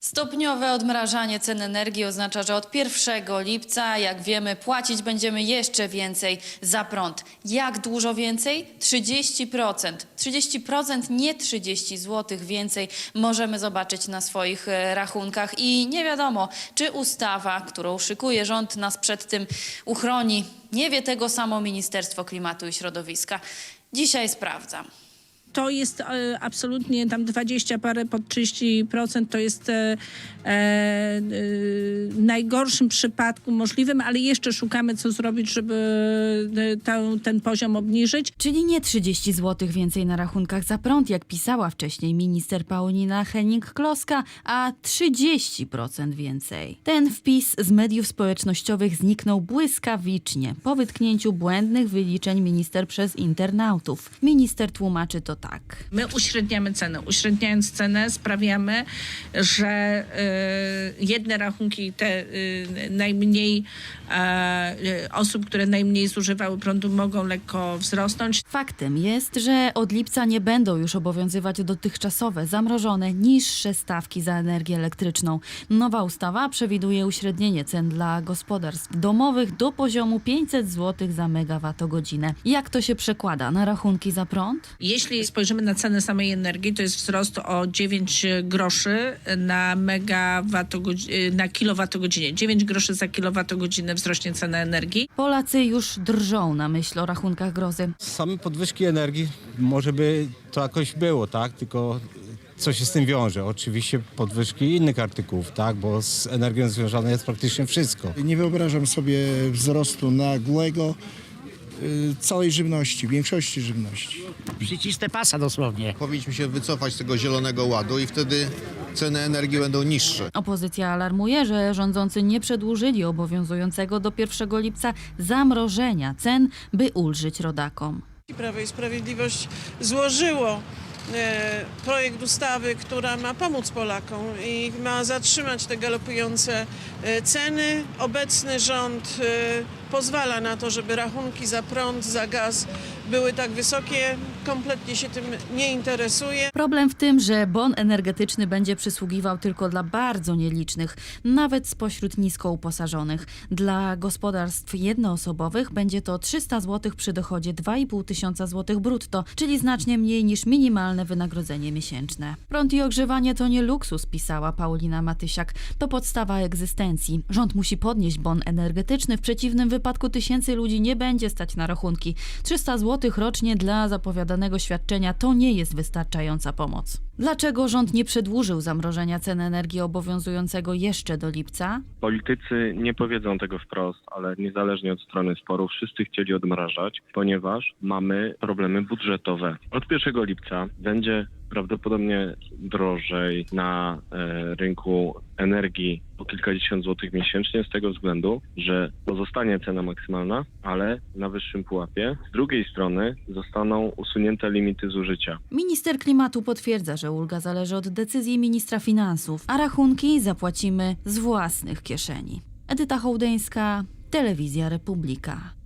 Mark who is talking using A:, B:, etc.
A: Stopniowe odmrażanie cen energii oznacza, że od 1 lipca, jak wiemy, płacić będziemy jeszcze więcej za prąd. Jak dużo więcej? 30%. 30%, nie 30 zł więcej możemy zobaczyć na swoich e, rachunkach i nie wiadomo, czy ustawa, którą szykuje rząd, nas przed tym uchroni. Nie wie tego samo Ministerstwo Klimatu i Środowiska. Dzisiaj sprawdzam.
B: To jest e, absolutnie tam 20 parę pod 30% to jest e, e, e, najgorszym przypadku możliwym, ale jeszcze szukamy co zrobić, żeby e, tę- ten poziom obniżyć.
A: Czyli nie 30 zł więcej na rachunkach za prąd, jak pisała wcześniej minister Paulina Henning-Kloska, a 30% więcej. Ten wpis z mediów społecznościowych zniknął błyskawicznie po wytknięciu błędnych wyliczeń minister przez internautów. Minister tłumaczy to tak.
B: My uśredniamy cenę. Uśredniając cenę sprawiamy, że e, jedne rachunki, te e, najmniej e, osób, które najmniej zużywały prądu mogą lekko wzrosnąć.
A: Faktem jest, że od lipca nie będą już obowiązywać dotychczasowe, zamrożone, niższe stawki za energię elektryczną. Nowa ustawa przewiduje uśrednienie cen dla gospodarstw domowych do poziomu 500 zł za megawattogodzinę. Jak to się przekłada na rachunki za prąd?
B: Jeśli spojrzymy na cenę samej energii, to jest wzrost o 9 groszy na megawattogodzinę, na kilowatogodzinę. 9 groszy za kilowatogodzinę wzrośnie cena energii.
A: Polacy już drżą na myśl o rachunkach grozy.
C: Same podwyżki energii, może by to jakoś było, tak? Tylko co się z tym wiąże? Oczywiście podwyżki innych artykułów, tak? Bo z energią związane jest praktycznie wszystko.
D: Nie wyobrażam sobie wzrostu nagłego y, całej żywności, większości żywności.
E: Przycisnę pasa dosłownie.
F: Powinniśmy się wycofać z tego zielonego ładu i wtedy ceny energii będą niższe.
A: Opozycja alarmuje, że rządzący nie przedłużyli obowiązującego do 1 lipca zamrożenia cen, by ulżyć rodakom.
G: Prawo i Sprawiedliwość złożyło e, projekt ustawy, która ma pomóc Polakom i ma zatrzymać te galopujące e, ceny. Obecny rząd e, pozwala na to, żeby rachunki za prąd, za gaz były tak wysokie. Kompletnie się tym nie interesuje.
A: Problem w tym, że bon energetyczny będzie przysługiwał tylko dla bardzo nielicznych, nawet spośród nisko uposażonych. Dla gospodarstw jednoosobowych będzie to 300 zł przy dochodzie 2,5 tysiąca złotych brutto, czyli znacznie mniej niż minimalne wynagrodzenie miesięczne. Prąd i ogrzewanie to nie luksus, pisała Paulina Matysiak. To podstawa egzystencji. Rząd musi podnieść bon energetyczny, w przeciwnym wypadku tysięcy ludzi nie będzie stać na rachunki. 300 zł rocznie dla zapowiadanego świadczenia to nie jest wystarczająca pomoc. Dlaczego rząd nie przedłużył zamrożenia cen energii obowiązującego jeszcze do lipca?
H: Politycy nie powiedzą tego wprost, ale niezależnie od strony sporu, wszyscy chcieli odmrażać, ponieważ mamy problemy budżetowe. Od 1 lipca będzie prawdopodobnie drożej na e, rynku energii o kilkadziesiąt złotych miesięcznie z tego względu, że pozostanie cena maksymalna, ale na wyższym pułapie. Z drugiej strony zostaną usunięte limity zużycia.
A: Minister klimatu potwierdza, że ulga zależy od decyzji ministra finansów, a rachunki zapłacimy z własnych kieszeni. Edyta Hołdeńska, Telewizja Republika.